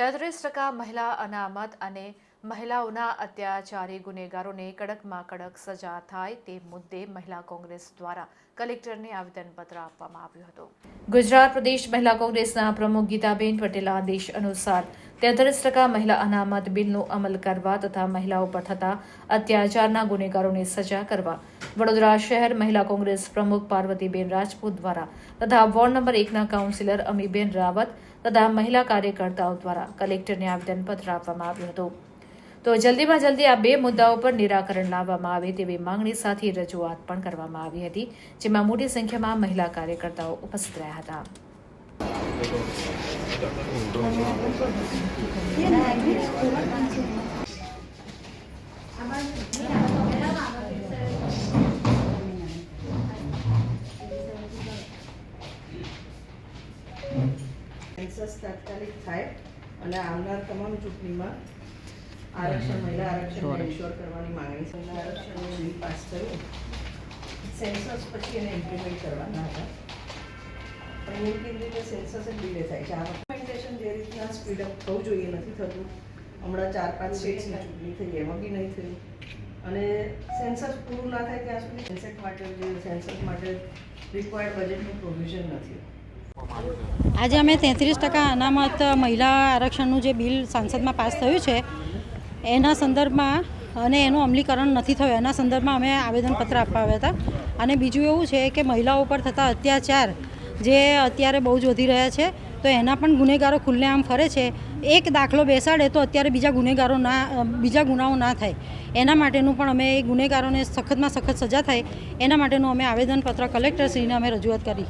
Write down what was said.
તેત્રીસ ટકા મહિલા અનામત અને મહિલાઓના અત્યાચારી ગુનેગારોને કડકમાં કડક સજા થાય તે મુદ્દે મહિલા કોંગ્રેસ દ્વારા કલેક્ટરને આવેદનપત્ર આપવામાં આવ્યું હતું. ગુજરાત પ્રદેશ મહિલા કોંગ્રેસના પ્રમુખ ગીતાબેન પટેલના આદેશ અનુસાર તેત્રીસ ટકા મહિલા અનામત બિલનો અમલ કરવા તથા મહિલાઓ પર થતા અત્યાચારના ગુનેગારોને સજા કરવા વડોદરા શહેર મહિલા કોંગ્રેસ પ્રમુખ પાર્વતીબેન રાજપૂત દ્વારા તથા વોર્ડ નંબર એકના કાઉન્સિલર અમીબેન રાવત તથા મહિલા કાર્યકર્તાઓ દ્વારા કલેક્ટરને આવેદનપત્ર આપવામાં આવ્યું હતું. તો જલ્દીમાં જલ્દી આ બે મુદ્દાઓ પર નિરાકરણ લાવવામાં આવે તેવી માંગણી સાથે રજૂઆત પણ કરવામાં આવી હતી, જેમાં મોટી સંખ્યામાં મહિલા કાર્યકર્તાઓ ઉપસ્થિત રહ્યા હતા. તાત્કાલિક થાય અને આવનાર તમામ ચૂંટણીમાં આરક્ષણ મહિલા આરક્ષણ ઇન્શ્યોર કરવાની માંગણી છે. મહિલા આરક્ષણનું બિલ પાસ થયું સેન્સસ પછી એને ઇમ્પ્લિમેન્ટ કરવાના હતા. પણ એવું કેવી રીતે સેન્સસ જ ડીલે થાય છે. આ ડોક્યુમેન્ટેશન જે રીતના સ્પીડઅપ થવું જોઈએ નથી થતું. હમણાં ચાર પાંચ સ્ટેટ્સની ચૂંટણી થઈ એમાં બી નહીં થયું. અને સેન્સસ પૂરું ના થાય ત્યાં સુધી સેન્સેટ માટે જે સેન્સસ માટે રિક્વાયર્ડ બજેટનું પ્રોવિઝન નથી. આજે અમે તેત્રીસ ટકા અનામત મહિલા આરક્ષણનું જે બિલ સાંસદમાં પાસ થયું છે એના સંદર્ભમાં અને એનું અમલીકરણ નથી થયું. એના સંદર્ભમાં અમે આવેદનપત્ર આપવા આવ્યા હતા. અને બીજું એવું છે કે મહિલાઓ પર થતા અત્યાચાર જે અત્યારે બહુ જ વધી રહ્યા છે, તો એના પણ ગુનેગારો ખુલ્લેઆમ ફરે છે. એક દાખલો બેસાડે તો અત્યારે બીજા ગુનેગારો ના, બીજા ગુનાઓ ના થાય. એના માટેનું પણ અમે એ ગુનેગારોને સખતમાં સખત સજા થાય. એના માટેનું અમે આવેદનપત્ર કલેક્ટરશ્રીને અમે રજૂઆત કરી.